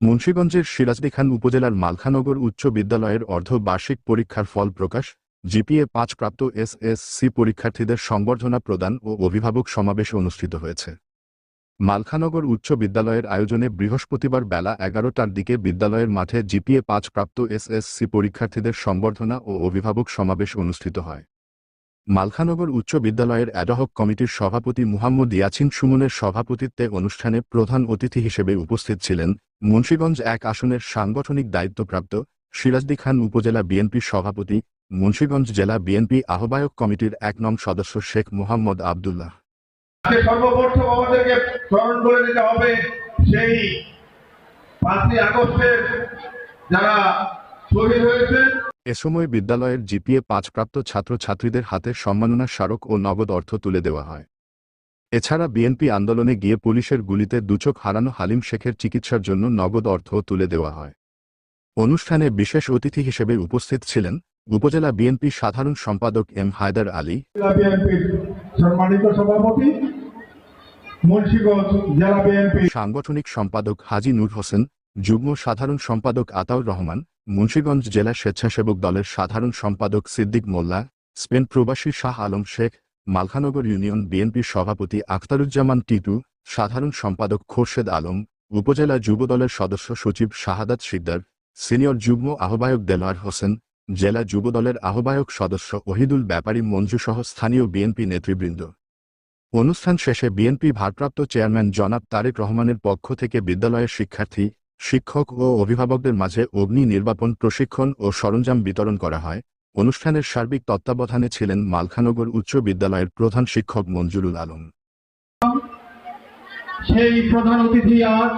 মুন্সীগঞ্জের সিরাজদি খান উপজেলার মালখানগর উচ্চ বিদ্যালয়ের অর্ধবার্ষিক পরীক্ষার ফল প্রকাশ, জিপিএ পাঁচ প্রাপ্ত এসএসসি পরীক্ষার্থীদের সংবর্ধনা প্রদান ও অভিভাবক সমাবেশ অনুষ্ঠিত হয়েছে। মালখানগর উচ্চ বিদ্যালয়ের আয়োজনে বৃহস্পতিবার বেলা এগারোটার দিকে বিদ্যালয়ের মাঠে জিপিএ পাঁচ প্রাপ্ত এসএসসি পরীক্ষার্থীদের সংবর্ধনা ও অভিভাবক সমাবেশ অনুষ্ঠিত হয়। মালখানগর উচ্চ বিদ্যালয়ের অ্যাডহক কমিটির সভাপতি মুহাম্মদ ইয়াছিন সুমনের সভাপতিত্বে অনুষ্ঠানে প্রধান অতিথি হিসেবে উপস্থিত ছিলেন মুন্সীগঞ্জ এক আসনের সাংগঠনিক দায়িত্বপ্রাপ্ত সিরাজদি খান উপজেলা বিএনপি সভাপতি, মুন্সীগঞ্জ জেলা বিএনপি আহ্বায়ক কমিটির এক নং সদস্য শেখ মোহাম্মদ আবদুল্লাহ। সর্বপ্রথম আমাদেরকে স্মরণ করে দিতে হবে সেই পাঁচই আগস্টের যারা শহীদ হয়েছে এ সময় বিদ্যালয়ের জিপিএ পাঁচ প্রাপ্ত ছাত্রছাত্রীদের হাতে সম্মাননা স্মারক ও নগদ অর্থ তুলে দেওয়া হয়। এছাড়া বিএনপি আন্দোলনে গিয়ে পুলিশের গুলিতে দুচোখ হারানো হালিম শেখের চিকিৎসার জন্য নগদ অর্থ তুলে দেওয়া হয়। অনুষ্ঠানে বিশেষ অতিথি হিসেবে উপস্থিত ছিলেন উপজেলা বিএনপি সাধারণ সম্পাদক এম হায়দার আলী। সম্মানিত সভাপতি সাংগঠনিক সম্পাদক হাজি নূর হোসেন যুগ্ম সাধারণ সম্পাদক আতাউর রহমান মুন্সীগঞ্জ জেলা স্বেচ্ছাসেবক দলের সাধারণ সম্পাদক সিদ্দিক মোল্লা, স্পেন প্রবাসী শাহ আলম শেখ, মালখানগর ইউনিয়ন বিএনপির সভাপতি আখতারুজ্জামান টিটু, সাধারণ সম্পাদক খোরশেদ আলম, উপজেলা যুবদলের সদস্য সচিব শাহাদাত সিকদার সিনিয়র যুগ্ম আহ্বায়ক দেলোয়ার হোসেন, জেলা যুবদলের আহ্বায়ক সদস্য ওহিদুল ব্যাপারী মঞ্জুসহ স্থানীয় বিএনপি নেতৃবৃন্দ। অনুষ্ঠান শেষে বিএনপি ভারপ্রাপ্ত চেয়ারম্যান জনাব তারেক রহমানের পক্ষ থেকে বিদ্যালয়ের শিক্ষার্থী শিক্ষক ও অভিভাবকদের মাঝে অগ্নি নির্বাপন, প্রশিক্ষণ ও সরঞ্জাম বিতরণ করা হয়। অনুষ্ঠানের সার্বিক তত্ত্বাবধানে ছিলেন মালখানগর উচ্চ বিদ্যালয়ের প্রধান শিক্ষক মঞ্জুরুল আলম। সেই প্রধান অতিথি আজ